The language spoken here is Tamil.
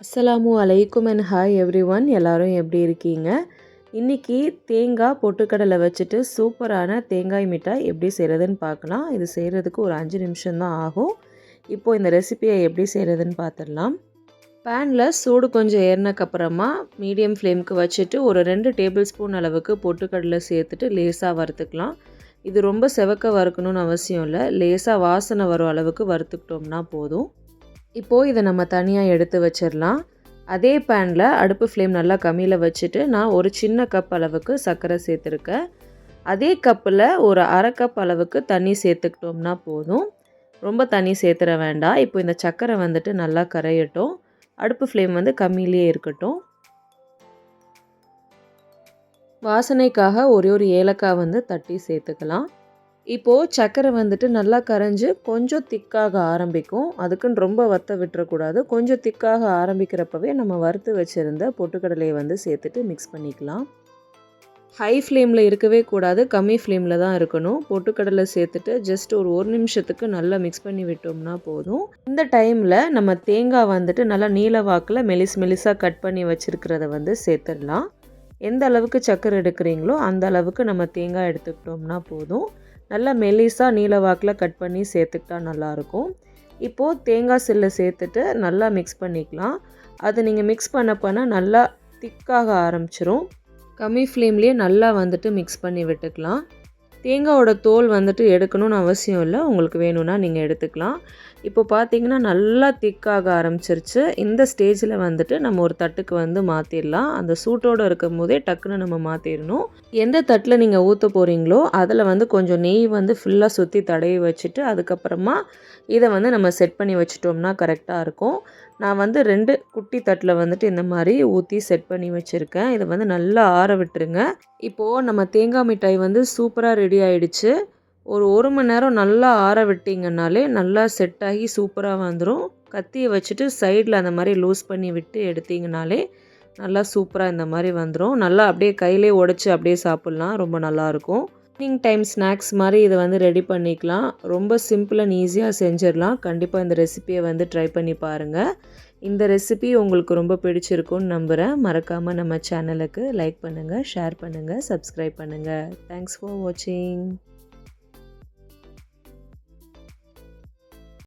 அஸ்லாமு அலைக்கும் அண்ட் ஹாய் எவ்ரி ஒன் எல்லோரும் எப்படி இருக்கீங்க? இன்றைக்கி தேங்காய் பொட்டுக்கடலை வச்சுட்டு சூப்பரான தேங்காய் மிட்டாய் எப்படி செய்கிறதுன்னு பார்க்கலாம். இது செய்கிறதுக்கு ஒரு அஞ்சு நிமிஷம்தான் ஆகும். இப்போது இந்த ரெசிபியை எப்படி செய்கிறதுன்னு பார்த்துடலாம். பேனில் சூடு கொஞ்சம் ஏறினக்கப்புறமா மீடியம் ஃப்ளேமுக்கு வச்சுட்டு ஒரு ரெண்டு டேபிள் ஸ்பூன் அளவுக்கு பொட்டுக்கடலை சேர்த்துட்டு லேசாக வறுத்துக்கலாம். இது ரொம்ப செவக்க வறுக்கணும்னு அவசியம் இல்லை. லேசாக வாசனை வரும் அளவுக்கு வறுத்துக்கிட்டோம்னா போதும். இப்போது இதை நம்ம தனியாக எடுத்து வச்சிடலாம் அதே பேனில் அடுப்பு ஃப்ளேம் நல்லா கம்மியில் வச்சுட்டு நான் ஒரு சின்ன கப் அளவுக்கு சர்க்கரை சேர்த்துருக்கேன். அதே கப்பில் ஒரு அரை கப் அளவுக்கு தண்ணி சேர்த்துக்கிட்டோம்னா போதும். ரொம்ப தண்ணி சேர்த்துற வேண்டாம். இப்போ இந்த சர்க்கரை வந்துட்டு நல்லா கரையட்டும். அடுப்பு ஃப்ளேம் வந்து கம்மியிலே இருக்கட்டும். வாசனைக்காக ஒரே ஒரு ஏலக்காய் வந்து தட்டி சேர்த்துக்கலாம். இப்போது சர்க்கரை வந்துட்டு நல்லா கரைஞ்சி கொஞ்சம் திக்காக ஆரம்பிக்கும். அதுக்குன்னு ரொம்ப வத்த விட்டுறக்கூடாது. கொஞ்சம் திக்காக ஆரம்பிக்கிறப்பவே நம்ம வறுத்து வச்சுருந்த பொட்டுக்கடலையை வந்து சேர்த்துட்டு மிக்ஸ் பண்ணிக்கலாம். ஹை ஃப்ளேமில் இருக்கவே கூடாது. கம்மி ஃப்ளேமில் தான் இருக்கணும். பொட்டுக்கடலை சேர்த்துட்டு ஜஸ்ட் ஒரு ஒரு நிமிஷத்துக்கு நல்லா மிக்ஸ் பண்ணி விட்டோம்னா போதும். இந்த டைமில் நம்ம தேங்காய் வந்துட்டு நல்லா நீல வாக்கில் மெலிஸ் மெலிஸாக கட் பண்ணி வச்சுருக்கிறத வந்து சேர்த்துடலாம். எந்த அளவுக்கு சக்கரை எடுக்கிறீங்களோ அந்த அளவுக்கு நம்ம தேங்காய் எடுத்துக்கிட்டோம்னா போதும். நல்லா மெலிசாக நீல வாக்கில் கட் பண்ணி சேர்த்துக்கிட்டா நல்லாயிருக்கும். இப்போது தேங்காய் சில்லை சேர்த்துட்டு நல்லா மிக்ஸ் பண்ணிக்கலாம். அது நீங்கள் மிக்ஸ் பண்ண பண்ண நல்லா திக்காக ஆரம்பிச்சிரும். கம்மி ஃப்ளேம்லேயே நல்லா வந்துட்டு மிக்ஸ் பண்ணி விட்டுக்கலாம். தேங்காயோட தோல் வந்துட்டு எடுக்கணும்னு அவசியம் இல்லை. உங்களுக்கு வேணும்னா நீங்கள் எடுத்துக்கலாம். இப்போ பார்த்தீங்கன்னா நல்லா திக்காக ஆரம்பிச்சிருச்சு. இந்த ஸ்டேஜில் வந்துட்டு நம்ம ஒரு தட்டுக்கு வந்து மாற்றிடலாம் அந்த சூட்டோடு இருக்கும் போதே டக்குன்னு நம்ம மாற்றிடணும் எந்த தட்டில் நீங்கள் ஊற்ற போகிறீங்களோ அதில் வந்து கொஞ்சம் நெய் வந்து ஃபுல்லாக சுற்றி தடவி வச்சுட்டு அதுக்கப்புறமா இதை வந்து நம்ம செட் பண்ணி வச்சிட்டோம்னா கரெக்டாக இருக்கும். நான் வந்து ரெண்டு குட்டி தட்டில் வந்துட்டு இந்த மாதிரி ஊற்றி செட் பண்ணி வச்சுருக்கேன். இதை வந்து நல்லா ஆற விட்டுருங்க. இப்போது நம்ம தேங்காய் மிட்டாய் வந்து சூப்பராக ரெடி ஆயிடுச்சு. ஒரு ஒரு மணி நேரம் நல்லா ஆற விட்டிங்கனாலே நல்லா செட் ஆகி சூப்பராக வந்துடும் கத்தியை வச்சுட்டு சைடில் அந்த மாதிரி லூஸ் பண்ணி விட்டு எடுத்திங்கனாலே நல்லா சூப்பராக இந்த மாதிரி வந்துடும் நல்லா அப்படியே கையிலே உடச்சி அப்படியே சாப்பிட்லாம். ரொம்ப நல்லாயிருக்கும் ஈவினிங் டைம் ஸ்நாக்ஸ் மாதிரி இதை வந்து ரெடி பண்ணிக்கலாம். ரொம்ப சிம்பிள் அண்ட் ஈஸியாக செஞ்சிடலாம். கண்டிப்பாக இந்த ரெசிப்பியை வந்து ட்ரை பண்ணி பாருங்கள் இந்த ரெசிபி உங்களுக்கு ரொம்ப பிடிச்சிருக்குன்னு நம்புகிறேன் மறக்காமல் நம்ம சேனலுக்கு லைக் பண்ணுங்கள் ஷேர் பண்ணுங்கள் சப்ஸ்கிரைப் பண்ணுங்கள் தேங்க்ஸ் ஃபார் வாட்சிங்